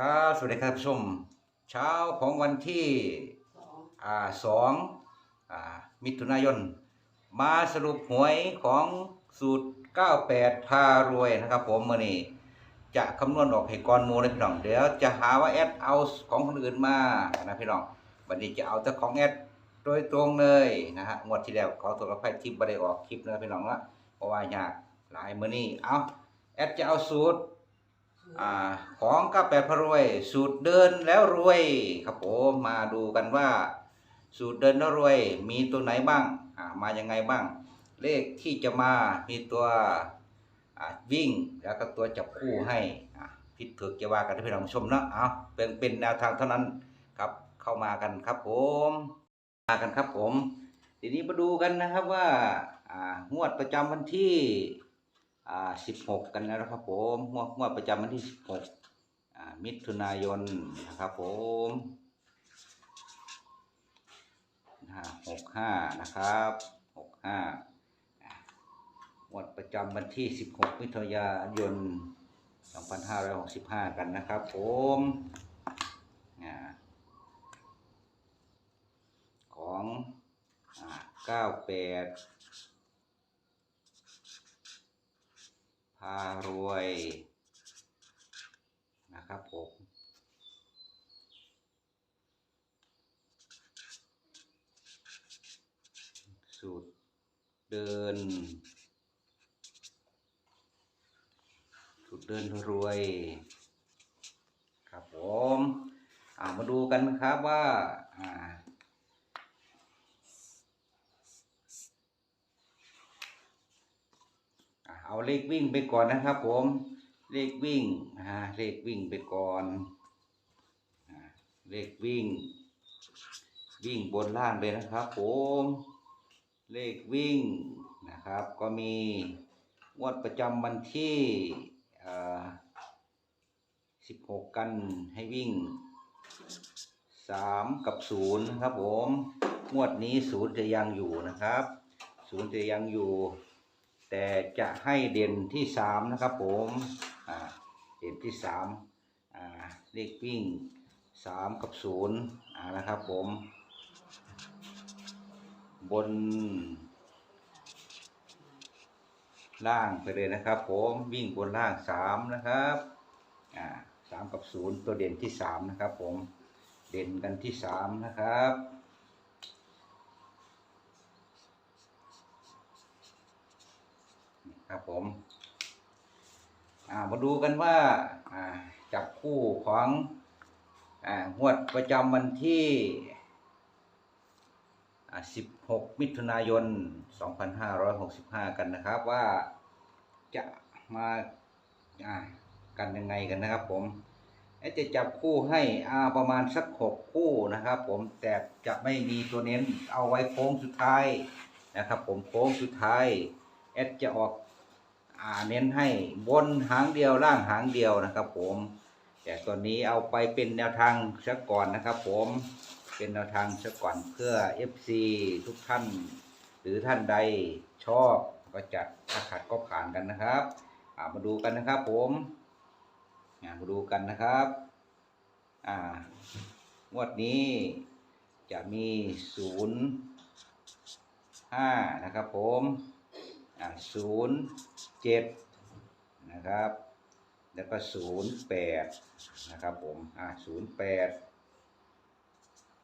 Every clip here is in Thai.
ครับสวัสดีครับผู้ชมเช้าของวันที่สองอมิถุนายน มาสรุปหวยของสูตร 98 พารวยนะครับผมมื่อนี้จะคำนวณออกให้ก่อนหมูนะพี่น้องเดี๋ยวจะหาว่าแอดเอาของคนอื่นมานะพี่น้องวันนี้จะเอาแต่ของแอดโดยตรงเลยนะฮะงวดที่แล้วขอตัวรับไฟทิปบได้ออกคลิปนะพี่น้องละเพราะว่ายากหลายมื่อนี้เอาแอดจะเอาสูตร อ่าของกาแปดพระรวย สูตรเดินแล้วรวยครับผมมาดูกันว่า สูตรเดินแล้วรวย มีตัวไหนบ้างอ่ามายังไงบ้าง เลขที่จะมามีตัวอ่าวิ่งแล้วก็ตัวจับคู่ให้อ่าผิดถูกจะว่ากันให้พี่น้ชมเนาะเอาเป็นเป็นแนวทางเท่านั้นครับเข้ามากันครับผมมากันครับผม ทีนี้มาดูกันนะครับว่าอ่างวดประจำวันที่ อ่าสิบหกกันแล้วนะครับผมงวดงวดประจำวันที่สิบหกอ่ามิถุนายนนะครับผมหกห้านะครับหกห้างวดประจำวันที่สิบหกมิถุนายนสองพันห้าร้อยหกสิบห้ากันนะครับผมอ่าของอ่าเก้าแปด พารวยนะครับผมสูตรเดินสูตรเดินรวย ครับผมมาดูกันนะครับว่าอ่า อะ เอาเลขวิ่งไปก่อนนะครับ ผม เลขวิ่งอ่าเลขวิ่งไปก่อนเลขวิ่ง วิ่งบนล่างเลยนะครับ ผม เลขวิ่งนะครับ ก็มีงวดประจำวันที่16 กันให้วิ่ง 3 กับ0นะครับผม งวดนี้ศูนย์จะยังอยู่นะครับศูนย์จะยังอยู่ แต่จะให้เด่นที่สามนะครับผมเด่นที่สามเลขวิ่งสามกับศูนย์นะครับผม บน ล่างไปเลยนะครับผมวิ่งบนล่างสามนะครับสามกับศูนย์ตัวเด่นที่สามนะครับผมเด่นกันที่สามนะครับ ครับผมอ่ามาดูกันว่าจับคู่ของงวดประจำวันที่ 16 มิถุนายน 2565 กันนะครับว่าจะมากันยังไงกันนะครับผมเอ๊ะจะจับคู่ให้อาประมาณสัก6คู่นะครับ ผมแต่จะไม่มีตัวเน้นเอาไว้โค้งสุดท้ายนะครับ ผมโค้งสุดท้ายเอดจะออก อ่าเน้นให้บนหางเดียวล่างหางเดียวนะครับ ผม แต่ตัวนี้เอาไปเป็นแนวทางซะก่อนนะครับ ผมเป็นแนวทางซะก่อนเพื่อ FC ทุกท่าน หรือท่านใดชอบก็จัดถ้าขัดก็ผ่านกันนะครับมาดูกันนะครับ ผมมาดูกันนะครับอ่างวดนี้จะมีศูนย์ห้านะครับ ผมอ่าศูนย์ เจ็ดนะครับ แล้วก็ศูนย์แปดนะครับผม อ่าศูนย์แปด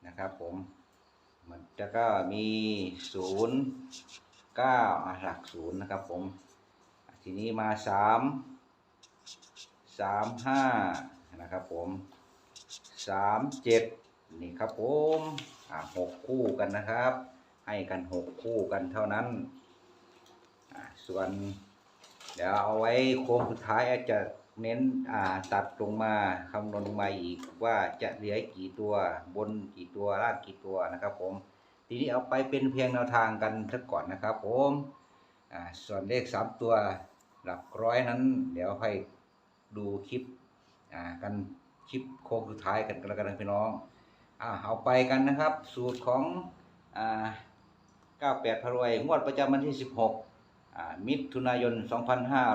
นะครับผม มันจะก็มีศูนย์เก้าอ่าหลักศูนย์นะครับผม ทีนี้มาสามสามห้านะครับผมสามเจ็ดนี่ครับผมอ่าหกคู่กันนะครับ ให้กันหกคู่กันเท่านั้น ส่วน ดี๋ยวเอาไว้โค้งสุดท้ายอาจจะเน้นอ่าตัดลงมาคำนวณลงมาอีกว่าจะเหลือกี่ตัวบนกี่ตัวล่างกี่ตัวนะครับ ผม ทีนี้เอาไปเป็นเพียงแนวทางกันสักก่อนนะครับ ผมอ่าส่วนเลขสามตัวหลักร้อยนั้น เดี๋ยวให้ดูคลิปอ่ากันคลิปโค้งสุดท้ายกันก็แล้วกันพี่น้องอ่าเอาไปกันนะครับ สูตรของอ่า98พรวยงวดประจำวันที่ 16 มิถุนายน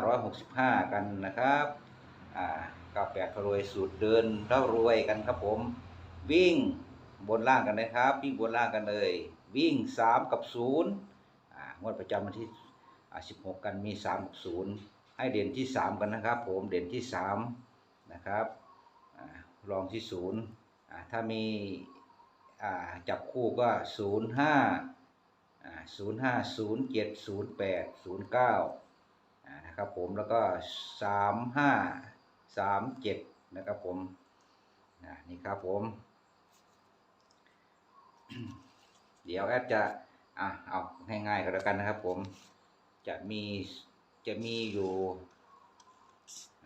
2565 กันนะครับอ่า98พารวยสูตรเดินแล้วรวยกันครับผม วิ่งบนล่างกันนะครับ วิ่งบนล่างกันเลย วิ่ง 3 กับ0งวดประจำวันที่ 16 กันมี 3 กับ 0 ให้เด่นที่ 3 กันนะครับ ผมเด่นที่ 3 นะครับอ่ารองที่ 0 ถ้ามีจับคู่ก็ 0 5 อ่า0 5 0 7 0 8 0 9อ่านะครับผมแล้วก็3 5 3 7นะครับผมนี่ครับผม เดี๋ยวแอดจะอะเอาง่ายๆก็แล้วกันนะครับผมจะมีจะมีอยู่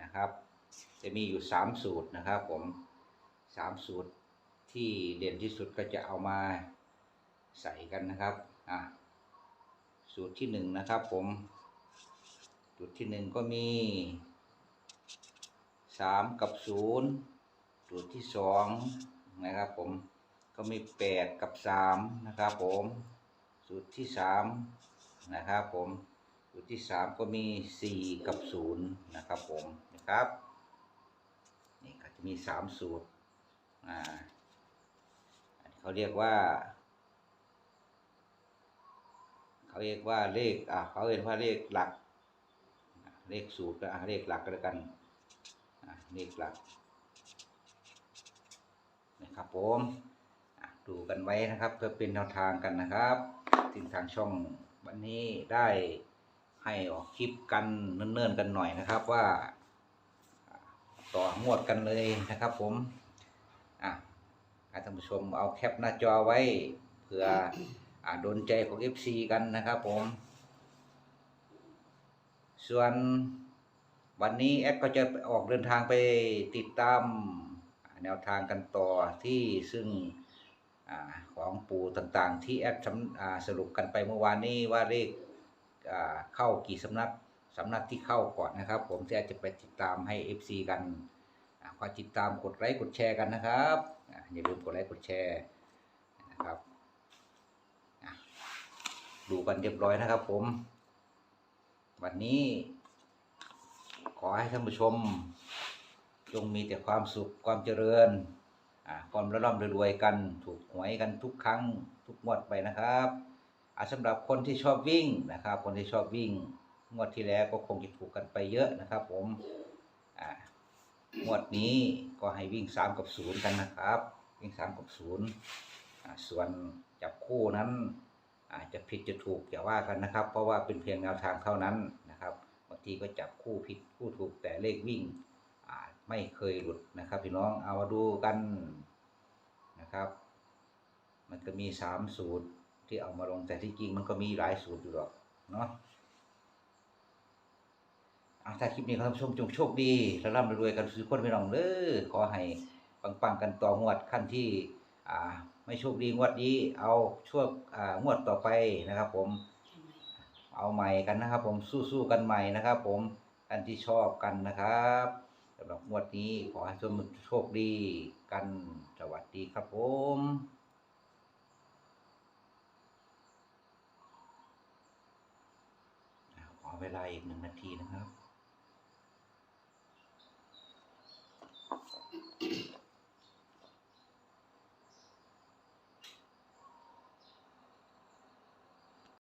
นะครับ จะมีอยู่สามสูตรนะครับผมสามสูตรที่เด่นที่สุดก็จะเอามา ใส่กันนะครับอะสูตรที่หนึ่งนะครับผม สูตรที่หนึ่งก็มีสามกับศูนย์สูตรที่สองนะครับผมก็มีแปดกับสามนะครับผมสูตรที่สามนะครับผมสูตรที่สามก็มีสี่กับศูนย์นะครับผมนะครับนี่ก็จะมีสามสูตรอ่าเขาเรียกว่า เขาเรียกว่าเลขอ่าเขาเรียกว่าเลขหลัก เลขสูตรก็เลขหลักก็แล้วกันเลขหลักนะครับผมดูกันไว้นะครับเพื่อเป็นแนวทางกันนะครับถึงทางช่องวันนี้ได้ให้ออกคลิปกันเนิ่นๆกันหน่อยนะครับว่า ต่องวดกันเลยนะครับผมอะท่านผู้ชมเอาแคปหน้าจอไว้เพื่อ โดนใจของ FC กันนะครับผม ส่วนวันนี้แอดก็จะออกเดินทางไปติดตามแนวทางกันต่อที่ซึ่งอของปูต่างๆ ที่แอดสรุปกันไปเมื่อวานนี้ว่าเลขเข้ากี่สำนักสำนักที่เข้าก่อนนะครับ ผมที่แอดจะไปติดตามให้ FC กันอ่าคอติดตามกดไลค์กดแชร์กันนะครับอย่าลืมกดไลค์กดแชร์นะครับ ดูกันเรียบร้อยนะครับผม วันนี้ ขอให้ท่านผู้ชม จงมีแต่ความสุขความเจริญความร่ำรวยกันถูกหวยกันทุกครั้งทุกงวดไปนะครับสำหรับคนที่ชอบวิ่งนะครับ คนที่ชอบวิ่ง งวดที่แล้วก็คงจะถูกกันไปเยอะนะครับ ผมงวดนี้ก็ให้วิ่งสามกับศูนย์กันนะครับ วิ่งสามกับศูนย์ส่วนจับคู่นั้น อาจจะผิดจะถูกอย่าว่ากันนะครับ เพราะว่าเป็นเพียงแนวทางเท่านั้นนะครับบางทีก็จับคู่ผิดคู่ถูกแต่เลขวิ่งไม่เคยหลุดนะครับพี่น้องเอามาดูกันนะครับ มันก็มีสามสูตรที่เอามาลงแต่ที่จริงมันก็มีหลายสูตรอยู่หรอกเนาะอะถ้าคลิปนี้ท่านผู้ชมจงโชคดีและร่ำรวยกันทุกคนพี่น้องเด้อขอให้ปังๆกันต่องวดขั้นที่อ่า ไม่โชคดีงวดนี้ เอาช่วงอ่างวดต่อไปนะครับ ผมเอาใหม่กันนะครับ ผมสู้ๆกันใหม่นะครับ ผมท่านที่ชอบกันนะครับสำหรับงวดนี้ขอให้ทุกคนโชคดีกันสวัสดีครับผมขอเวลาอีกหนึ่งนาทีนะครับ